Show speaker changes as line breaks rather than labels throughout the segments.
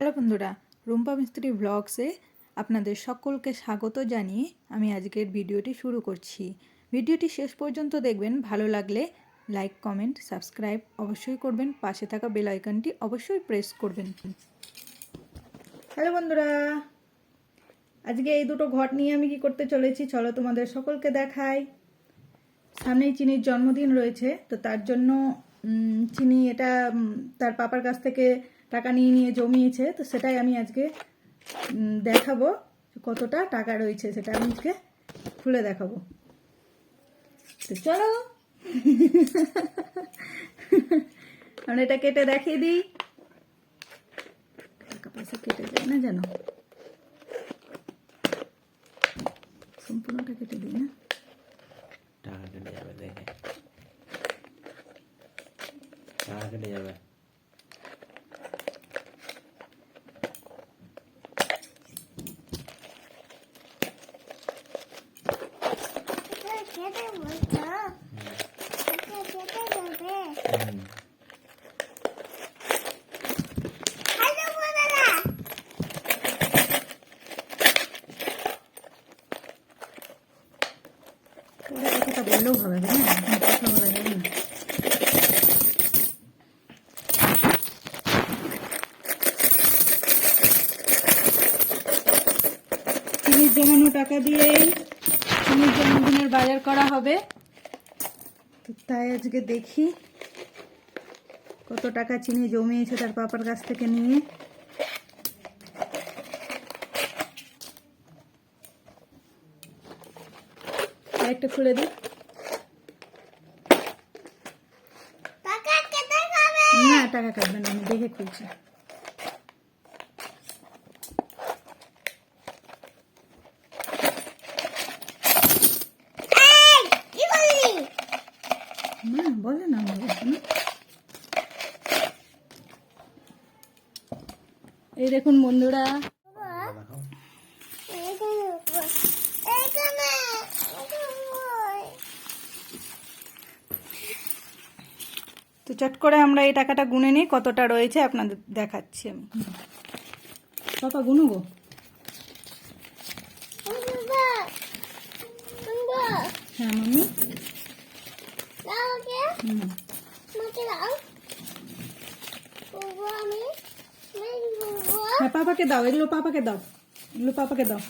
Hello বন্ধুরা, রুম্পা মিস্ত্রি ব্লগসে আপনাদের সকলকে স্বাগত জানিয়ে আমি আজকের ভিডিওটি শুরু করছি। ভিডিওটি শেষ পর্যন্ত দেখবেন, ভালো লাগলে লাইক, কমেন্ট, সাবস্ক্রাইব অবশ্যই করবেন, পাশে থাকা বেল আইকনটি অবশ্যই প্রেস করবেন। হ্যালো বন্ধুরা, আজকে এই দুটো ঘট নিয়ে আমি কি করতে চলেছি চলো তোমাদের সকলকে দেখাই। সামনেই চিনির জন্মদিন রয়েছে, তো তার জন্য চিনি এটা তার পাপার কাছ থেকে টাকা নিয়ে নিয়ে জমিয়েছে, তো সেটাই আমি আজকে দেখাবো কতটা টাকা রয়েছে সেটা আমি আজকে খুলে দেখাবো। তো চলো। আমরা এটা কেটে দেখিয়ে দিই। টাকা পয়সা কেটে যায় না জানো সম্পূর্ণটা কেটে দিই না।
টাকা কেটে যাবে দেখে। টাকা কেটে যাবে।
ওরা চিনির জমানো টাকা দিয়েই চিনির জন্মদিনের বাজার করা হবে। তো তাই আজকে দেখি কত টাকা চিনি জমিয়েছে তার পাপার কাছ থেকে নিয়ে। একটা খুলে দিই না টাকা কাটবে না আমি দেখে খুলছি। না বলে না না এই দেখুন বন্ধুরা তো চট করে আমরা এই টাকাটা গুনে নিই কতটা রয়েছে আপনাদের দেখাচ্ছি আমি। পাপা গুনো গো হ্যাঁ হ্যাঁ পাপাকে দাও এগুলো পাপাকে দাও এগুলো পাপাকে দাও।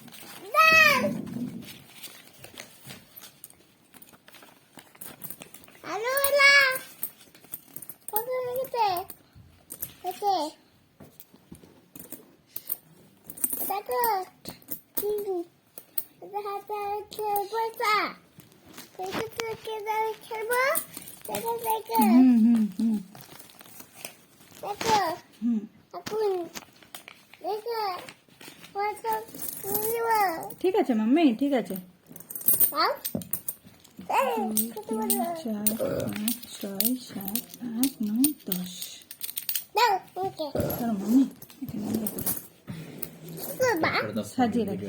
ঠিক আছে মাম্মি ঠিক আছে। ছয় সাত আট নয় দশ
Tahu? Okey.
চলো মাম্মি এখানে নিয়ে রাখো।
Sebab.
করে দাও
সাজিয়ে রাখি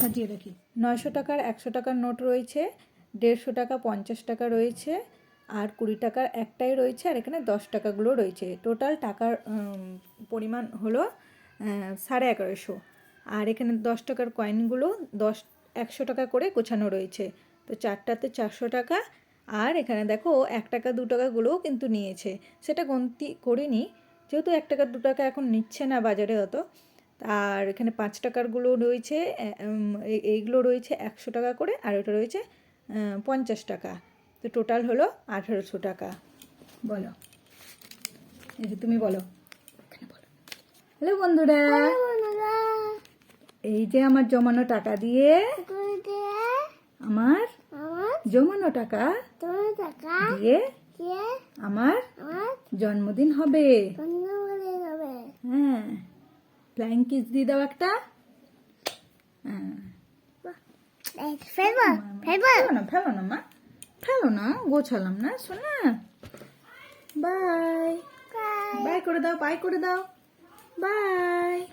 সাজিয়ে রাখি। নয়শো টাকার একশো টাকার নোট রয়েছে দেড়শো টাকা পঞ্চাশ টাকা রয়েছে আর কুড়ি টাকার একটাই রয়েছে আর এখানে দশ টাকাগুলো রয়েছে। টোটাল টাকার পরিমাণ হলো সাড়ে এগারোশো। আর এখানে দশ টাকার কয়েনগুলো দশ একশো টাকা করে গোছানো রয়েছে। তো চারটাতে চারশো টাকা আর এখানে দেখো এক টাকা দু টাকাগুলোও কিন্তু নিয়েছে। সেটা গন্তি করিনি যেহেতু এক টাকা দু টাকা এখন নিচ্ছে না বাজারে অত। আর এখানে পাঁচ টাকারগুলো রয়েছে এই- এইগুলো রয়েছে একশো টাকা করে আর ওটা রয়েছে পঞ্চাশ টাকা। তো টোটাল হলো আঠেরোশো টাকা। বলো। এই যে তুমি বলো। বলো। হ্যালো বন্ধুরা। এই যে আমার জমানো টাকা দিয়ে আমার জমানো টাকা দিয়ে আমার জন্মদিন হবে। ফ্লাইং কিস দিয়ে দাও একটা। হ্যাঁ। ফেলো না ফেলো না মা। ফেলো না গোছালাম না শোনা বাই। বাই করে দাও বাই করে দাও। বাই।